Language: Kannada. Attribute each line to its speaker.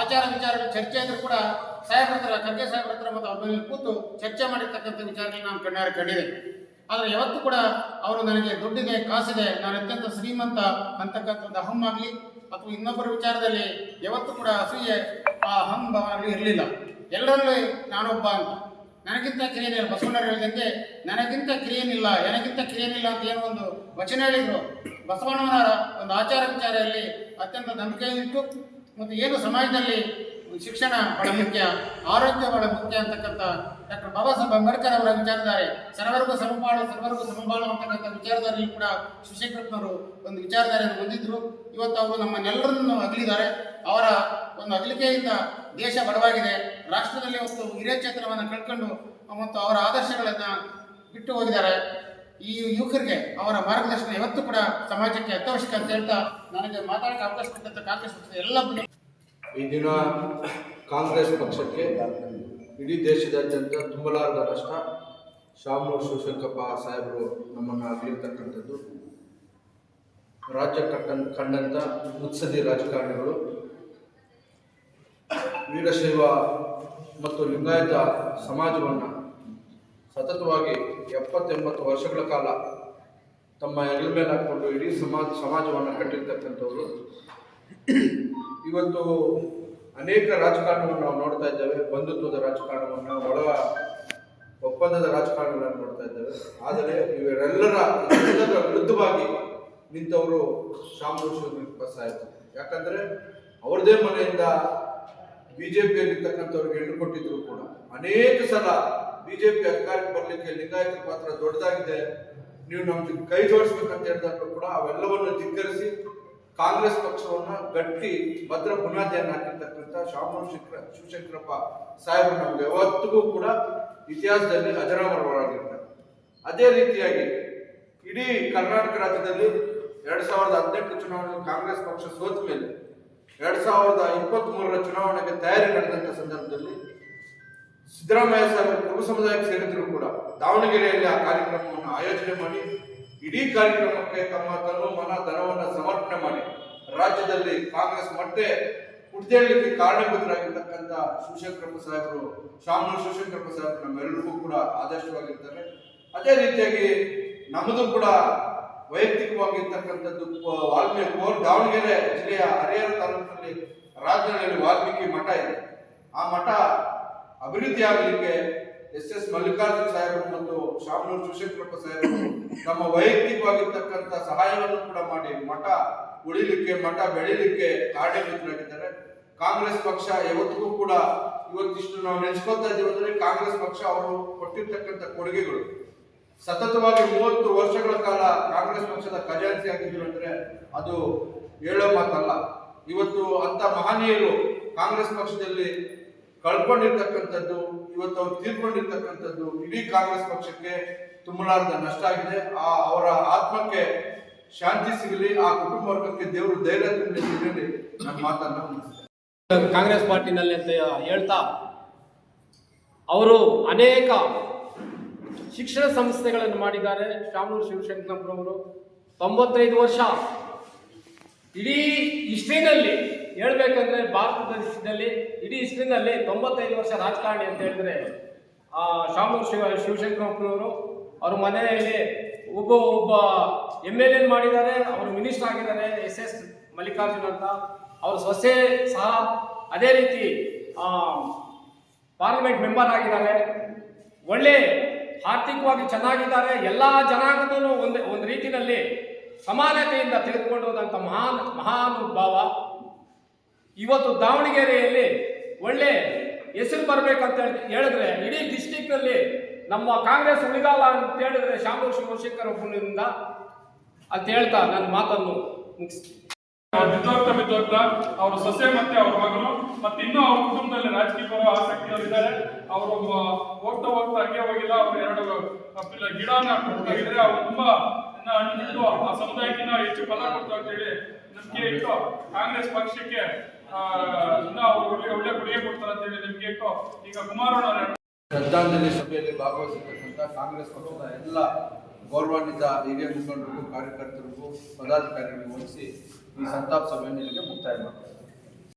Speaker 1: ಆಚಾರ ವಿಚಾರಗಳ ಚರ್ಚೆ ಅಂದ್ರೆ ಕೂಡ ಸಾಹೇಬ್ರ ಹತ್ರ, ಖರ್ಗೆ ಸಾಹೇಬ್ರ ಹತ್ರ ಮತ್ತು ಅವ್ರ ಮೇಲೆ ಕೂತು ಚರ್ಚೆ ಮಾಡಿರ್ತಕ್ಕಂಥ ವಿಚಾರಗಳನ್ನ ನಾನು ಕಣ್ಣಾರೆ ಕಂಡಿದೆ ಆದರೆ ಯಾವತ್ತೂ ಕೂಡ ಅವರು ನನಗೆ ದುಡ್ಡಿದೆ, ಕಾಸಿದೆ, ನಾನು ಅತ್ಯಂತ ಶ್ರೀಮಂತ ಅಂತಕ್ಕಂಥ ಒಂದು ಅಹಂ ಆಗಲಿ ಅಥವಾ ಇನ್ನೊಬ್ಬರ ವಿಚಾರದಲ್ಲಿ ಯಾವತ್ತೂ ಕೂಡ ಅಸೂಯೆ ಆ ಅಹಂ ಆಗಲಿ ಇರಲಿಲ್ಲ. ಎಲ್ಲರಲ್ಲೂ ನಾನೊಬ್ಬ ಅಂತ. ನನಗಿಂತ ಕ್ರಿಯೇನಿಲ್ಲ ಬಸವಣ್ಣರು ಹೇಳಿದಂತೆ ನನಗಿಂತ ಕಿರಿಯನಿಲ್ಲ, ನನಗಿಂತ ಕ್ರಿಯೇನಿಲ್ಲ ಅಂತ ಏನೋ ಒಂದು ವಚನ ಹೇಳಿದ್ರು. ಬಸವಣ್ಣನವರ ಒಂದು ಆಚಾರ ವಿಚಾರದಲ್ಲಿ ಅತ್ಯಂತ ನಂಬಿಕೆ ಇತ್ತು ಮತ್ತು ಏನು ಸಮಾಜದಲ್ಲಿ ಶಿಕ್ಷಣ ಬಹಳ ಮುಖ್ಯ, ಆರೋಗ್ಯ ಬಹಳ ಮುಖ್ಯ ಅಂತಕ್ಕಂಥ ಡಾಕ್ಟರ್ ಬಾಬಾ ಸಾಹೇಬ್ ಅಂಬೇಡ್ಕರ್ ಅವರ ವಿಚಾರಧಾರೆ, ಸರ್ವರ್ಗ ಸಮಪಾಳು ಸರ್ವರ್ಗ ಸಮಪಾಳು ಅಂತಕ್ಕಂಥ ವಿಚಾರಧಾರೆಯಲ್ಲಿ ಕೂಡ ಶಿವಶಂಕರಪ್ಪನವರು ಒಂದು ವಿಚಾರಧಾರೆಯನ್ನು ಹೊಂದಿದ್ರು. ಇವತ್ತು ಅವರು ನಮ್ಮನ್ನೆಲ್ಲರನ್ನು ಅಗಲಿದ್ದಾರೆ. ಅವರ ಒಂದು ಅಗಲಿಕೆಯಿಂದ ದೇಶ ಬಡವಾಗಿದೆ. ರಾಷ್ಟ್ರದಲ್ಲಿ ಒಂದು ಹಿರಿಯ ಕ್ಷೇತ್ರವನ್ನು ಕಳ್ಕೊಂಡು ಮತ್ತು ಅವರ ಆದರ್ಶಗಳನ್ನು ಬಿಟ್ಟು ಹೋಗಿದ್ದಾರೆ. ಈ ಯುವಕರಿಗೆ ಅವರ ಮಾರ್ಗದರ್ಶನ ಯಾವತ್ತೂ ಕೂಡ ಸಮಾಜಕ್ಕೆ ಅತ್ಯವಶ್ಯಕ ಅಂತ ಹೇಳ್ತಾ ನನಗೆ ಮಾತಾಡಕ್ಕೆ ಅವಕಾಶ ಕೊಟ್ಟಂತ ಕಾಂಗ್ರೆಸ್ ಪಕ್ಷದ ಎಲ್ಲ
Speaker 2: ಈ ದಿನ ಕಾಂಗ್ರೆಸ್ ಪಕ್ಷಕ್ಕೆ ಇಡೀ ದೇಶದಾದ್ಯಂತ ತುಂಬಲಾರದ ನಷ್ಟ. ಶಾಮನೂರು ಶಿವಶಂಕರಪ್ಪ ಸಾಹೇಬರು ನಮ್ಮನ್ನು ಅಗಲಿರ್ತಕ್ಕಂಥದ್ದು ರಾಜ್ಯ ಕಟ್ಟ ಕಂಡಂಥ ಮುತ್ಸದಿ ರಾಜಕಾರಣಿಗಳು. ವೀರಶೈವ ಮತ್ತು ಲಿಂಗಾಯತ ಸಮಾಜವನ್ನು ಸತತವಾಗಿ ಎಪ್ಪತ್ತೆಂಬತ್ತು ವರ್ಷಗಳ ಕಾಲ ತಮ್ಮ ಹೆಗಲ ಮೇಲೆ ಹಾಕ್ಕೊಂಡು ಇಡೀ ಸಮಾಜ, ಸಮಾಜವನ್ನು ಕಟ್ಟಿರ್ತಕ್ಕಂಥವ್ರು. ಇವತ್ತು ಅನೇಕ ರಾಜಕಾರಣವನ್ನು ನಾವು ನೋಡ್ತಾ ಇದ್ದೇವೆ. ಬಂಧುತ್ವದ ರಾಜಕಾರಣವನ್ನು, ಒಳ ಒಪ್ಪಂದದ ರಾಜಕಾರಣಗಳನ್ನು ನೋಡ್ತಾ ಇದ್ದೇವೆ. ಆದರೆ ಇವರೆಲ್ಲರ ವಿರುದ್ಧವಾಗಿ ನಿಂತವರು ಶಾಮನೂರು ಸಾಹೇಬ್ ಯಾಕಂದ್ರೆ ಅವ್ರದೇ ಮನೆಯಿಂದ ಬಿಜೆಪಿಯಲ್ಲಿರ್ತಕ್ಕಂಥವ್ರಿಗೆ ಹೆಣ್ಣು ಕೊಟ್ಟಿದ್ರು ಕೂಡ. ಅನೇಕ ಸಲ ಬಿಜೆಪಿ ಅಧಿಕಾರಕ್ಕೆ ಬರಲಿಕ್ಕೆ ಲಿಂಗಾಯತರ ಪಾತ್ರ ದೊಡ್ಡದಾಗಿದೆ. ನೀವು ನಮ್ಗೆ ಕೈ ಜೋಡಿಸ್ಬೇಕಂತ ಹೇಳಿದ್ರು ಕೂಡ ಅವೆಲ್ಲವನ್ನು ಧಿಕ್ಕರಿಸಿ ಕಾಂಗ್ರೆಸ್ ಪಕ್ಷವನ್ನ ಗಟ್ಟಿ ಭದ್ರ ಬುನಾದಿಯನ್ನು ಹಾಕಿರ್ತಕ್ಕಂಥ ಶಾಮೂರು ಶಿಖರ ಶಿವಶಂಕರಪ್ಪ ಸಾಹೇಬರು ನಮ್ಗೆ ಯಾವತ್ತಿಗೂ ಕೂಡ ಇತಿಹಾಸದಲ್ಲಿ ಅಜರಾಮರವರಾಗಿರ್ತಾರೆ ಅದೇ ರೀತಿಯಾಗಿ ಇಡೀ ಕರ್ನಾಟಕ ರಾಜ್ಯದಲ್ಲಿ ಎರಡ್ ಸಾವಿರದ ಹದಿನೆಂಟು ಚುನಾವಣೆಯಲ್ಲಿ ಕಾಂಗ್ರೆಸ್ ಪಕ್ಷ ಸೋತ ಮೇಲೆ ಎರಡ್ ಸಾವಿರದ ಇಪ್ಪತ್ತ್ ಮೂರರ ಚುನಾವಣೆಗೆ ತಯಾರಿ ನಡೆದಂತ ಸಂದರ್ಭದಲ್ಲಿ ಸಿದ್ದರಾಮಯ್ಯ ಸಾಹೇಬರು ಕುರುಬ ಸಮುದಾಯಕ್ಕೆ ಸೇರಿದ್ರು ಕೂಡ ದಾವಣಗೆರೆಯಲ್ಲಿ ಆ ಕಾರ್ಯಕ್ರಮವನ್ನು ಆಯೋಜನೆ ಮಾಡಿ, ಇಡೀ ಕಾರ್ಯಕ್ರಮಕ್ಕೆ ತಮ್ಮ ತನು ಮನ ಧನವನ್ನು ಸಮರ್ಪಣೆ ಮಾಡಿ, ರಾಜ್ಯದಲ್ಲಿ ಕಾಂಗ್ರೆಸ್ ಮತ್ತೆ ಹುಟ್ಟೇಳಲಿಕ್ಕೆ ಕಾರಣೀಭೂತರಾಗಿರ್ತಕ್ಕಂಥ ಶಿವಶಂಕರಪ್ಪ ಸಾಹೇಬರು, ಶಾಮನೂರು ಶಿವಶಂಕರಪ್ಪ ಸಾಹೇಬರು ನಮ್ಮೆಲ್ಲರಿಗೂ ಕೂಡ ಆದರ್ಶವಾಗಿರ್ತಾರೆ. ಅದೇ ರೀತಿಯಾಗಿ ನಮ್ಮದು ಕೂಡ ವೈಯಕ್ತಿಕವಾಗಿರ್ತಕ್ಕಂಥದ್ದು ವಾಲ್ಮೀಕಿ ದಾವಣಗೆರೆ ಜಿಲ್ಲೆಯ ಹರಿಹರ ತಾಲೂಕಿನಲ್ಲಿ ರಾಜ್ಯದಲ್ಲಿ ವಾಲ್ಮೀಕಿ ಮಠ ಇದೆ. ಆ ಮಠ ಅಭಿವೃದ್ಧಿ ಆಗಲಿಕ್ಕೆ ಎಸ್ ಎಸ್ ಮಲ್ಲಿಕಾರ್ಜುನ್ ಸಾಹೇಬರು ಮತ್ತು ಶಾಮನೂರು ಶಿವಶಂಕರಪ್ಪ ಸಾಹೇಬರು ತಮ್ಮ ವೈಯಕ್ತಿಕವಾಗಿರ್ತಕ್ಕಂಥ ಸಹಾಯವನ್ನು ಕೂಡ ಮಾಡಿ ಮಠ ಉಳಿಲಿಕ್ಕೆ, ಮಠ ಬೆಳಿಲಿಕ್ಕೆ ಕಾರಣೀಭೂತರಾಗಿದ್ದಾರೆ ಕಾಂಗ್ರೆಸ್ ಪಕ್ಷ ಯಾವತ್ತಿಗೂ ಕೂಡ ಇವತ್ತಿಷ್ಟು ನಾವು ನೆನೆಸ್ಕೊತಾ ಇದ್ದೀವಿ ಅಂದ್ರೆ ಕಾಂಗ್ರೆಸ್ ಪಕ್ಷ ಅವರು ಕೊಟ್ಟಿರ್ತಕ್ಕಂಥ ಕೊಡುಗೆಗಳು. ಸತತವಾಗಿ ಮೂವತ್ತು ವರ್ಷಗಳ ಕಾಲ ಕಾಂಗ್ರೆಸ್ ಪಕ್ಷದ ಖಜಾನ್ಸಿ ಆಗಿದ್ರು ಅಂದ್ರೆ ಅದು ಹೇಳೋ ಮಾತಲ್ಲ ಇವತ್ತು ಅಂತ ಮಹನೀಯರು ಕಾಂಗ್ರೆಸ್ ಪಕ್ಷದಲ್ಲಿ ಕಳ್ಕೊಂಡಿರ್ತಕ್ಕಂಥದ್ದು, ಇವತ್ತು ಅವ್ರು ತೀರ್ಕೊಂಡಿರ್ತಕ್ಕಂಥದ್ದು ಇಡೀ ಕಾಂಗ್ರೆಸ್ ಪಕ್ಷಕ್ಕೆ ತುಂಬಲಾರದ ನಷ್ಟ ಆಗಿದೆ ಆ ಅವರ ಆತ್ಮಕ್ಕೆ ಶಾಂತಿ ಸಿಗಲಿ, ಆ ಕುಟುಂಬ ವರ್ಗಕ್ಕೆ ದೇವರು ಧೈರ್ಯ ತುಂಬಲಿ ನನ್ನ ಮಾತನ್ನ.
Speaker 3: ಕಾಂಗ್ರೆಸ್ ಪಾರ್ಟಿನಲ್ಲಿ ಅಂತ ಹೇಳ್ತಾ, ಅವರು ಅನೇಕ ಶಿಕ್ಷಣ ಸಂಸ್ಥೆಗಳನ್ನು ಮಾಡಿದ್ದಾರೆ ಶಾಮನೂರು ಶಿವಶಂಕರವರು ತೊಂಬತ್ತೈದು ವರ್ಷ. ಇಡೀ ಇಸ್ಟ್ರಿನಲ್ಲಿ ಹೇಳ್ಬೇಕಂದ್ರೆ ಭಾರತ ದೇಶದಲ್ಲಿ ಇಡೀ ಹಿಸ್ಟ್ರಿನಲ್ಲಿ ತೊಂಬತ್ತೈದು ವರ್ಷ ರಾಜಕಾರಣಿ ಅಂತ ಹೇಳಿದ್ರೆ, ಆ ಶಾಮನೂರು ಶಿವ, ಶಿವಶಂಕರಪ್ಪನವರು. ಅವ್ರ ಮನೆಯಲ್ಲಿ ಒಬ್ಬ ಒಬ್ಬ ಎಂ ಎಲ್ ಎನ್ ಮಾಡಿದ್ದಾರೆ, ಅವರು ಮಿನಿಸ್ಟರ್ ಆಗಿದ್ದಾರೆ, ಎಸ್ ಎಸ್ ಮಲ್ಲಿಕಾರ್ಜುನ್ ಅಂತ. ಅವ್ರ ಸೊಸೆ ಸಹ ಅದೇ ರೀತಿ ಪಾರ್ಲಿಮೆಂಟ್ ಮೆಂಬರ್ ಆಗಿದ್ದಾರೆ. ಒಳ್ಳೆ ಆರ್ಥಿಕವಾಗಿ ಚೆನ್ನಾಗಿದ್ದಾರೆ, ಎಲ್ಲ ಜನಾಂಗದೂ ಒಂದು ಒಂದು ರೀತಿಯಲ್ಲಿ ಸಮಾನತೆಯಿಂದ ತೆಗೆದುಕೊಂಡು ಹೋದಂಥ ಮಹಾನ್ ಮಹಾನುಭಾವ ಇವತ್ತು ದಾವಣಗೆರೆಯಲ್ಲಿ ಒಳ್ಳೆ ಹೆಸರು ಬರಬೇಕಂತ ಹೇಳಿ- ಹೇಳಿದ್ರೆ ಇಡೀ ಡಿಸ್ಟಿಕ್ನಲ್ಲಿ ನಮ್ಮ ಕಾಂಗ್ರೆಸ್ ಉಳಿಗಾಲ ಅಂತ ಹೇಳಿದ್ರೆ ಶಾಮೂರ್ ಶಿವಶಂಕರ್ ಒಬ್ಬನಿಂದ ಅಂತ ಹೇಳ್ತಾ ನನ್ನ ಮಾತನ್ನು ಮುಗಿಸ್ತೀನಿ.
Speaker 4: ಬಿದ್ದೋಗ್ತಾ ಬಿದ್ದೋಗ್ತಾ ಅವರು ಸೊಸೆ ಮತ್ತೆ ಅವ್ರ ಮಗನು ಮತ್ತೆ ಇನ್ನೂ ಅವ್ರ ಕುಟುಂಬದಲ್ಲಿ ರಾಜಕೀಯ ಬರೋ ಆಸಕ್ತಿಯವರು ಅವರು ಹೋಗ್ತಾ ಹೋಗ್ತಾ ಹಂಗೆ ಹೋಗಿಲ್ಲ ಅವ್ರು ಎರಡು ಗಿಡನ ಇದ್ರೆ ಅವ್ರು ತುಂಬಾ ಹಣ್ಣು ಆ ಸಮುದಾಯಕ್ಕೆ ನಾವು ಹೆಚ್ಚು ಫಲ ಕೊಡ್ತು ಅಂತ ಹೇಳಿ ನಂಬಿಕೆ ಇಟ್ಟು ಕಾಂಗ್ರೆಸ್ ಪಕ್ಷಕ್ಕೆ ಒಳ್ಳೆ ಒಳ್ಳೆ ಕೊಡುಗೆ ಕೊಡ್ತಾರೆ ಅಂತ ಹೇಳಿ ನಂಬಿಕೆ ಇಟ್ಟು ಈಗ ಕುಮಾರಣ್ಣ
Speaker 2: ಶ್ರದ್ಧಾಂಜಲಿ ಸಭೆಯಲ್ಲಿ ಭಾಗವಹಿಸಿರ್ತಕ್ಕಂಥ ಕಾಂಗ್ರೆಸ್ ಪಕ್ಷದ ಎಲ್ಲ ಗೌರವಾನ್ವಿತ ಹಿರಿಯ ಮುಖಂಡರಿಗೂ, ಕಾರ್ಯಕರ್ತರಿಗೂ, ಪದಾಧಿಕಾರಿಗಳಿಗೂ ವಹಿಸಿ ಈ ಸಂತಾಪ ಸಭೆಯನ್ನು ಇಲ್ಲಿಗೆ ಮುಕ್ತಾಯ ಮಾಡ್ತಾರೆ